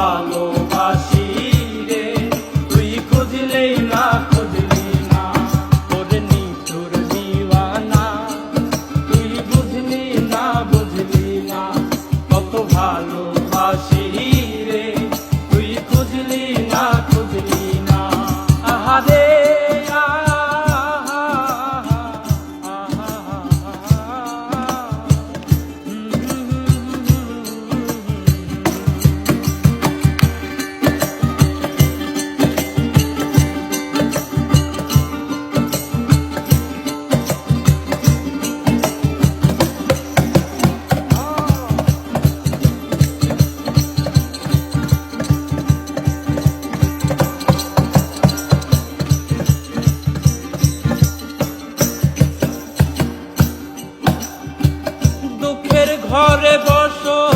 Hallelujah. দুঃখের ঘরে বসো।